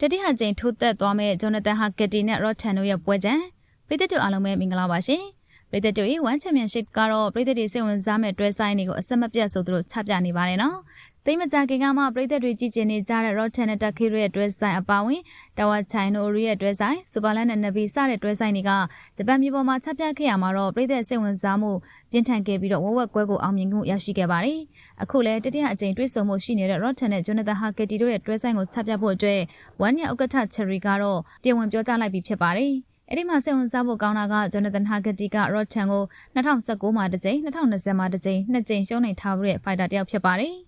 တတိယကြိမ်ထိုးသက်သွားမဲ့ဂျိုနသန်ဟာကက်တီနဲ့ရော့ထန်တို့ရဲ့ပွဲကြံပြည်သက်တို့အားလုံးပဲမင်္ဂလာပါရှင်ပြည်သက်တို့ရဲ့1 Championship ကတော့ပြည်သက်တွေစိတ်ဝင်စားမဲ့တွဲဆိုင်တွေကိုအဆက်မပြတ်ဆိုသူတို့ချပြနေပါတယ်နော် သိမကြခင်ကမှပြည်သက်တွေကြည်ကျင်နေကြတဲ့ Rotten နဲ့ Taki တို့ရဲ့တွဲဆိုင်အပါဝင်တာဝါချိုင်တို့ရဲ့တွဲဆိုင် Superland နဲ့ Navi စတဲ့တွဲဆိုင်တွေကဂျပန်ပြည်ပေါ်မှာချပြခဲ့ရမှာတော့ပြည်သက်စိတ်ဝင်စားမှုပြင်းထန်ခဲ့ပြီးတော့ဝက်ဝက်ကွဲကိုအောင်မြင်မှုရရှိခဲ့ပါတယ်အခုလည်းတတိယအကြိမ်တွေ့ဆုံမှုရှိနေတဲ့ Rotten နဲ့ Jonathan Haketi တို့ရဲ့တွဲဆိုင်ကိုချပြဖို့အတွက်ဝမ်ရဲ့ဥက္ကဋ္ဌ Cherry ကတော့တရားဝင်ပြောကြားလိုက်ပြီးဖြစ်ပါတယ်အဲ့ဒီမှာစိတ်ဝင်စားဖို့ကောင်းတာက Jonathan Haketi က Rotten ကို2019မှာတစ်ကြိမ်2020မှာတစ်ကြိမ်နှစ်ကြိမ်ရှုံးနေထားတဲ့ fighter တစ်ယောက်ဖြစ်ပါတယ်။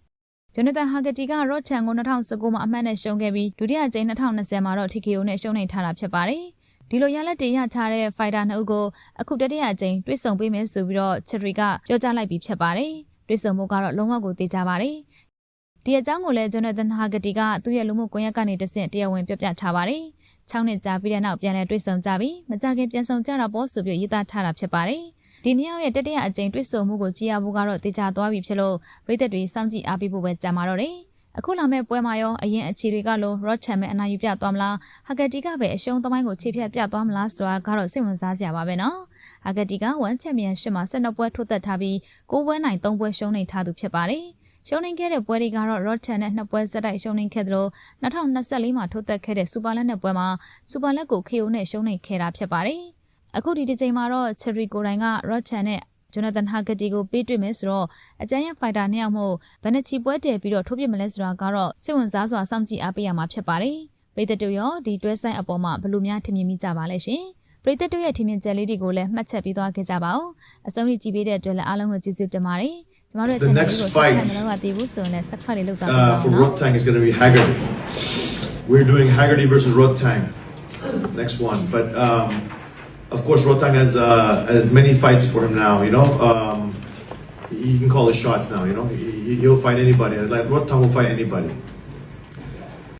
Jonathan Haketi က Rotten ကို2019မှာအမှတ်နဲ့ရှုံးခဲ့ပြီးဒုတိယကြိမ်2020မှာတော့ TKO နဲ့ရှုံးနေထားတာဖြစ်ပါတယ်။ဒီလိုရလက်တည်ရထားတဲ့ fighter နှစ်ဦးကိုအခုတတိယကြိမ်တွေ့ဆုံပေးမယ်ဆိုပြီးတော့ Cherry ကပြောကြားလိုက်ပြီးဖြစ်ပါတယ်။တွေ့ဆုံမှုကတော့လုံးဝကိုသိကြပါတယ်။ဒီအကြောင်းကိုလည်း Jonathan Haketi ကသူ့ရဲ့လူမှုကွန်ရက်ကနေတဆင့်တရားဝင်ပြောပြထားပါတယ်။6နှစ်ကြာပြီးတဲ့နောက်ပြန်လည်တွေ့ဆုံကြပြီးမကြခင်ပြန်ဆောင်ကြတာပေါ့ဆိုပြီးရေးသားထားတာဖြစ်ပါတယ်။ ဒီနှစ်ယောက်ရဲ့တတိယအကြိမ်တွေ့ဆုံမှုကိုကြည်ရဖို့ကတော့တေချာသွားပြီဖြစ်လို့ပြည်သက်တွေစောင့်ကြည့်အားပေးဖို့ပဲကြံပါတော့တယ်။အခုလာမဲ့ပွဲမှာရောအရင်အခြေတွေကလို့ Rod Cham နဲ့အနာယူပြသွားမလားဟာဂတီကပဲအရှုံးသမိုင်းကိုခြေဖြတ်ပြသွားမလားဆိုတာကတော့စိတ်ဝင်စားစရာပါပဲနော်။ဟာဂတီက1 Championship မှာ12ပွဲထိုးသက်ထားပြီး9ပွဲနိုင်3ပွဲရှုံးနေထားသူဖြစ်ပါတယ်။ရှုံးနေခဲ့တဲ့ပွဲတွေကတော့ Rotten နဲ့နှစ်ပွဲဆက်တိုက်ရှုံးနေခဲ့သလို2024မှာထိုးသက်ခဲ့တဲ့ Superlet နဲ့ပွဲမှာ Superlet ကို KO နဲ့ရှုံးနေခဲ့တာဖြစ်ပါတယ်။ အခုဒီတစ်ချိန်မှာတော့ Cherry ကိုတိုင်က Rotten နဲ့ Jonathan Haggerty ကိုပေးတွေ့မယ်ဆိုတော့အကြမ်းရ fighter နှစ်ယောက်မို့ဘယ်နှချီပွဲတည်ပြီးတော့ထိုးပြမလဲဆိုတာကတော့စိတ်ဝင်စားစွာစောင့်ကြည့်အားပေးရမှာဖြစ်ပါတယ်။ပြည်သက်တို့ရောဒီတွဲဆိုင်အပေါ်မှာဘယ်လိုများထင်မြင်မိကြပါလဲရှင်။ပြည်သက်တို့ရဲ့ထင်မြင်ချက်လေးတွေကိုလည်းမှတ်ချက်ပေးသွားခဲ့ကြပါဦး။အဆုံးထိကြည့်ပေးတဲ့အတွက်လည်းအားလုံးကိုကျေးဇူးတင်ပါတယ်။ကျမတို့ရဲ့ The channel next လေးကို fight, subscribe မလုပ်ရသေးဘူးဆိုရင်လည်း subscribe လေးလုပ်သွားပါ uh, ဦး for နော် Rotang is going to be Haggerty. We're doing Haggerty versus Rotang. Next one, but um, of course Rotang has uh, has many fights for him now. You know, um, he can call his shots now. You know, he, he'll fight anybody. Like Rotang will fight anybody.